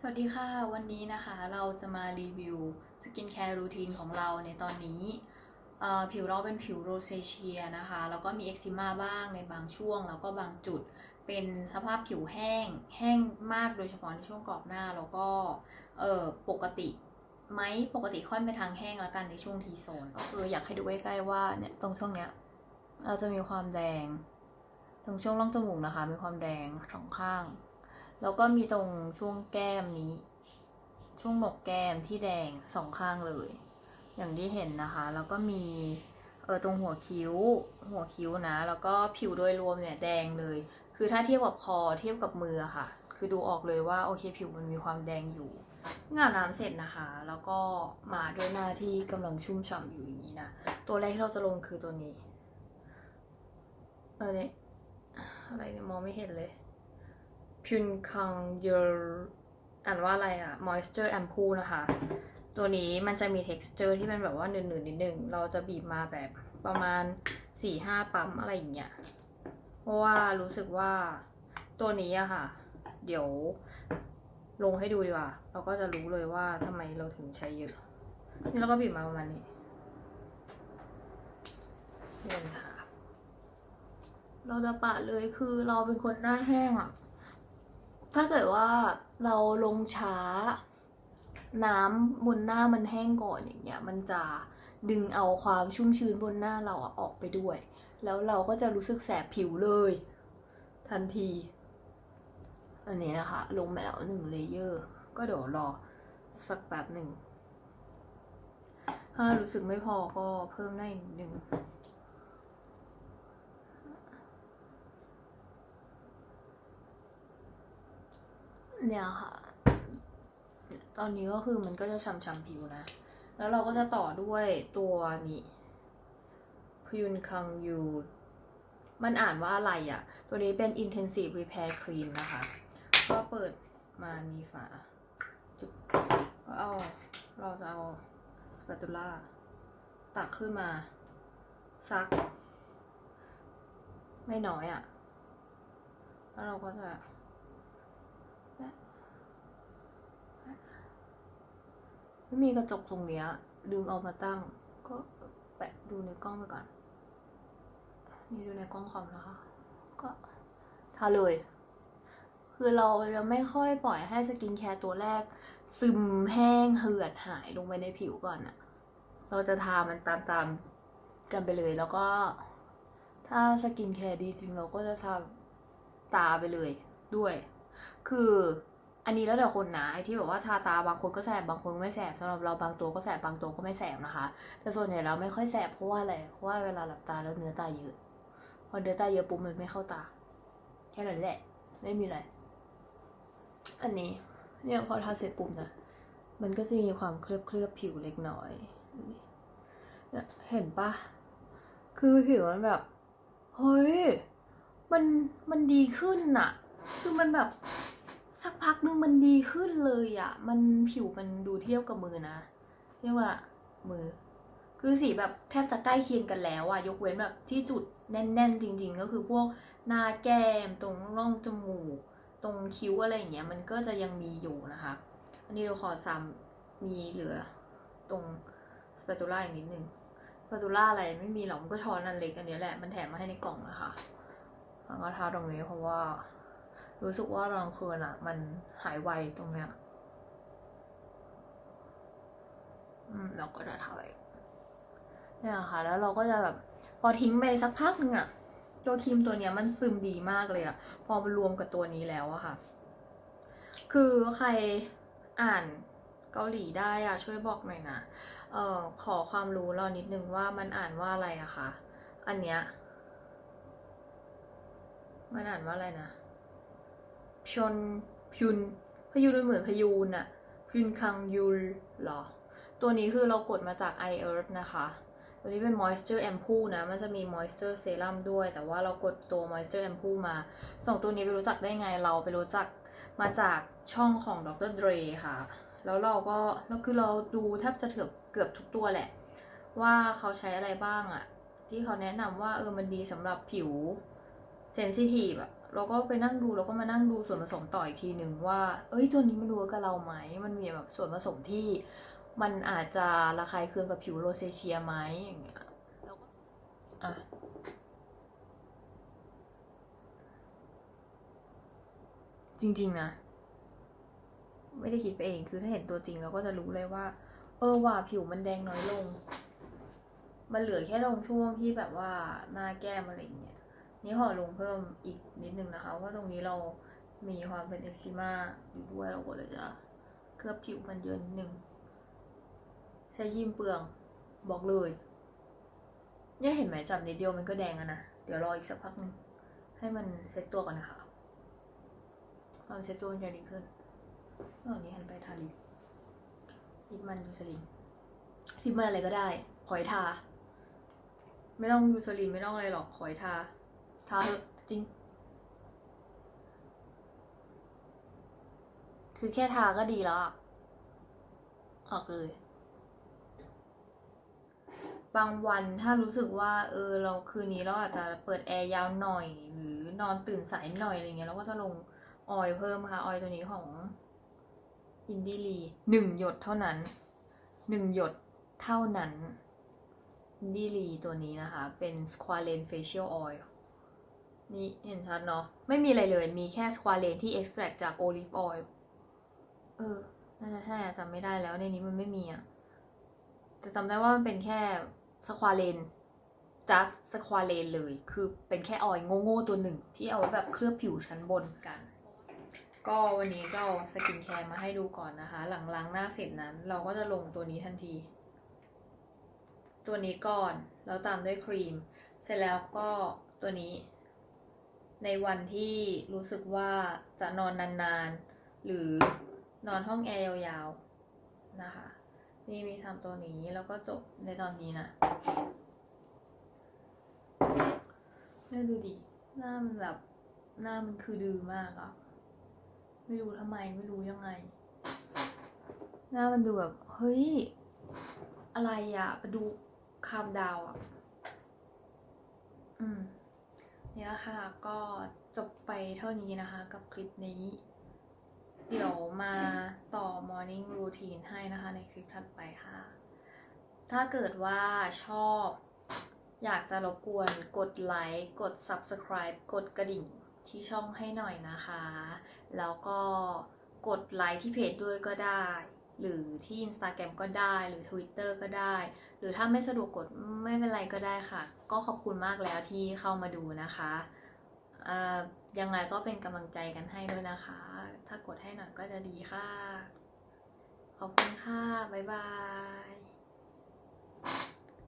สวัสดีค่ะ วันนี้นะคะเราจะมารีวิวสกินแคร์รูทีนของเราในตอนนี้ ผิวเราเป็นผิวโรเซเชียนะคะ แล้วก็มีเอ็กซิมาบ้างในบางช่วง แล้วก็บางจุดเป็นสภาพผิวแห้ง แห้งมากโดยเฉพาะในช่วงกรอบหน้า แล้วก็ปกติไหมปกติค่อนไปทางแห้งแล้วกันในช่วงทีโซนก็คืออยากให้ดูใกล้ๆว่าเนี่ยตรงช่วงเนี้ยเราจะมีความแดง ตรงช่วงร่องจมูกนะคะ มีความแดงสองข้าง แล้วก็มีตรงช่วงแก้มนี้ ช่วงหนกแก้มที่แดงสองข้างเลย อย่างที่เห็นนะคะ แล้วก็มีเออตรงหัวคิ้ว หัวคิ้วนะ แล้วก็ผิวโดยรวมเนี่ยแดงเลย คือถ้าเทียบกับคอเทียบกับมือค่ะ คือดูออกเลยว่าโอเคผิวมันมีความแดงอยู่อาบน้ำเสร็จนะคะ แล้วก็มาด้วยหน้าที่กำลังชุ่มฉ่ำอยู่อย่างนี้นะ ตัวแรกที่เราจะลงคือตัวนี้ เออเนี่ยอะไรเนี่ยมองไม่เห็นเลย พินคังเยออ่านว่าอะไรอะ moisture ampoule นะคะ ตัวนี้มันจะมี texture ที่เป็นแบบว่าหนืดๆนิดนึง เราจะบีบมาแบบประมาณ 4-5 ปั๊มอะไรอย่างเงี้ย เพราะว่ารู้สึกว่าตัวนี้อะค่ะ เดี๋ยวลงให้ดูดีกว่า เราก็จะรู้เลยว่าทำไมเราถึงใช้เยอะ นี่เราก็บีบมาประมาณนี้เนี่ค่ะ เราจะปะเลยคือเราเป็นคนหน้าแห้งอะ ถ้าเกิดว่าเราลงช้า น้ำบนหน้ามันแห้งก่อนอย่างเงี้ยมันจะดึงเอาความชุ่มชื้นบนหน้าเราออกไปด้วย แล้วเราก็จะรู้สึกแสบผิวเลย ทันที อันนี้นะคะ ลงไปแล้วหนึ่งเลเยอร์ ก็เดี๋ยวรอสักแป๊บหนึ่ง ถ้ารู้สึกไม่พอก็เพิ่มได้อีกนิดนึง เนี่ยค่ะ ตอนนี้ก็คือมันก็จะฉ่ำๆผิวนะ แล้วเราก็จะต่อด้วยตัวนี้พยุนคังยูมันอ่านว่าอะไรอะ่ะ ตัวนี้เป็น intensive repair cream นะคะ ก็เปิดมามีฝาจุ๊บก็เอา เราจะเอา spatula ตักขึ้นมาซัก ไม่น้อยอะ่ะ แล้วเราก็จะ ไม่มีกระจกตรงเนี้ยดึงเอามาตั้ง ก็แปะดูในกล้องไปก่อน นี่ดูในกล้องคอมนะคะ ก็ทาเลย คือเราจะไม่ค่อยปล่อยให้สกินแคร์ตัวแรก ซึมแห้งเหือดหายลงไปในผิวก่อนอะเราจะทามันตามๆกันไปเลยแล้วก็ ถ้าสกินแคร์ดีจริงเราก็จะทาตาไปเลยด้วย คือ อันนี้แล้วแต่คนนะไอ้ที่แบบว่าทาตาบางคนก็แสบบางคนไม่แสบสำหรับเราบางตัวก็แสบบางตัวก็ไม่แสบนะคะ แต่ส่วนใหญ่เราไม่ค่อยแสบเพราะว่าอะไรเพราะว่าเวลาหลับตาแล้วเนื้อตาเยอะพอเนื้อตาเยอะปุ๊บมันไม่เข้าตา แค่นั้นแหละ ไม่มีอะไร อันนี้เนี่ยพอทาเสร็จปุ๊บนะมันก็จะมีความเคลือบเคลือบๆผิวเล็กน้อยเห็นปะคือผิวมันแบบเฮ้ยมันมันดีขึ้นน่ะคือมันแบบ สักพักนึงมันดีขึ้นเลยอะ่ะ มันผิวมันดูเทียบกับมือนะ เรียกว่ามือ คือสีแบบแทบจะใกล้เคียงกันแล้วอะยกเว้นแบบที่จุดแน่น ๆ จริง ๆ ก็คือพวกหน้าแก้มตรงร่องจมูก ตรงคิ้วอะไรอย่างเงี้ย มันก็จะยังมีอยู่นะคะ อันนี้เราขอซ้ำมีเหลือ ตรงสเปตูล่าอีกนิดนึงสเปตูล่าอะไรไม่มีหรอก มันก็ช้อนอันเล็กอันเนี้แหละ มันแถมมาให้ในกล่องนะคะแล้วก็ทาตรงนี้เพราะว่า รู้สึกว่าตอนกลางคืนอะมันหายไวตรงเนี้ยอืมเราก็จะทาไว้เนี่ยค่ะ แล้วเราก็จะแบบ พอทิ้งไปสักพักหนึ่งอะตัวครีมตัวเนี้ยมันซึมดีมากเลยอะพอมารวมกับตัวนี้แล้วอะค่ะ คือใครอ่านเกาหลีได้อะช่วยบอกหน่อยนะเอ่อขอความรู้เรานิดนึงว่ามันอ่านว่าอะไรอะคะอันเนี้ยมันอ่านว่าอะไรนะ พยนพยุนพยูนมันเหมือนพยูนอะพยุนคังยูลหรอ ตัวนี้คือเรากดมาจาก i earth นะคะ ตัวนี้เป็น moisture ampoule นะ มันจะมี moisture serum ด้วย แต่ว่าเรากดตัว moisture ampoule มาสองตัวนี้ไปรู้จักได้ไงเราไปรู้จักมาจากช่องของดร Dre ค่ะ แล้วเราก็แล้วคือเราดูแทบจะเกือบเกือบทุกตัวแหละ ว่าเขาใช้อะไรบ้างอะที่เขาแนะนำว่าเออมันดีสำหรับผิวเซนซิทีฟอะ เราก็ไปนั่งดูเราก็มานั่งดูส่วนผสมต่ออีกทีหนึ่งว่า เอ้ยตัวนี้มันรู้กับเราไหม มันมีแบบส่วนผสมที่ มันอาจจะระคายเคืองกับผิวโรเซเชียไหมอย่างเงี้ยแล้วก็อะจริงๆนะไม่ได้คิดไปเองคือถ้าเห็นตัวจริงเราก็จะรู้เลยว่า เออว่าผิวมันแดงน้อยลง มันเหลือแค่ตรงช่วงที่แบบว่าหน้าแก้มอะไรอย่างเงี้ย นี่ขอลงเพิ่มอีกนิดนึงนะคะว่าตรงนี้เรามีความเป็นเอ็กซิมาอยู่ด้วยเราก็เลยจะเคลือบผิวมันเยอะนิดนึงใช้ครีมเปลืองบอกเลยเนี่ยเห็นไหมจับนิดเดียวมันก็แดงอะนะ เดี๋ยวรออีกสักพักหนึง ให้มันเซ็ตตัวก่อนนะคะความเซ็ตตัวมันจะดีขึ้นตอนนี้หันไปทาลิปลิปมันยูสลินลิปมันอะไรก็ได้ ขอยทา ไม่ต้องยูสลินไม่ต้องอะไรหรอกขอยทา ทาเถอะจริง คือแค่ทาก็ดีแล้วอะออกเลย บางวันถ้ารู้สึกว่า เออ เราคืนนี้เราอาจจะเปิดแอร์ยาวหน่อย หรือนอนตื่นสายหน่อยอะไรเงี้ยเราก็จะลงออยล์เพิ่มค่ะ ออยล์ตัวนี้ของอินดี้ลีหนึ่งหยดเท่านั้นหนึ่งหยดเท่านั้นอินดีลีตัวนี้นะคะ เป็น Squalane Facial Oil นี่เห็นชัดเนาะ ไม่มีอะไรเลย มีแค่ Squalane ที่ extract จาก olive oil เออ น่าจะใช่อะจำไม่ได้แล้วในนี้มันไม่มีอะแต่จำได้ว่ามันเป็นแค่สควาเลน just สควาเลนเลย คือเป็นแค่ออยล์โง่ๆตัวหนึ่ง ที่เอาไว้แบบเคลือบผิวชั้นบนกัน ก็วันนี้ก็เอาสกินแคร์มาให้ดูก่อนนะคะ หลังล้างหน้าเสร็จนั้น เราก็จะลงตัวนี้ทันที ตัวนี้ก่อน แล้วตามด้วยครีม เสร็จแล้วก็ตัวนี้ ในวันที่รู้สึกว่าจะนอนนานๆ หรือนอนห้องแอร์ยาวๆ นะคะ นี่มีทำตัวนี้แล้วก็จบในตอนนี้นะแม่ดูดิ หน้ามันแบบ หน้ามันคือดื้อมากอะไม่รู้ทำไมไม่รู้ยังไง หน้ามันดูแบบ เฮ้ย อะไรอะดูคามดาวอะอืม นี่ละค่ะก็จบไปเท่านี้นะคะกับคลิปนี้ เดี๋ยวมาต่อ Morning Routine ให้นะคะในคลิปถัดไปค่ะ ถ้าเกิดว่าชอบอยากจะรบกวนกดไลค์กด Subscribe กดกระดิ่งที่ช่องให้หน่อยนะคะ แล้วก็กดไลค์ที่เพจด้วยก็ได้ หรือที่ Instagram ก็ได้ หรือ Twitter ก็ได้ หรือถ้าไม่สะดวกกดไม่เป็นไรก็ได้ค่ะ ก็ขอบคุณมากแล้วที่เข้ามาดูนะคะยังไงก็เป็นกำลังใจกันให้ด้วยนะคะ ถ้ากดให้หน่อยก็จะดีค่ะ ขอบคุณค่ะ บ๊ายบาย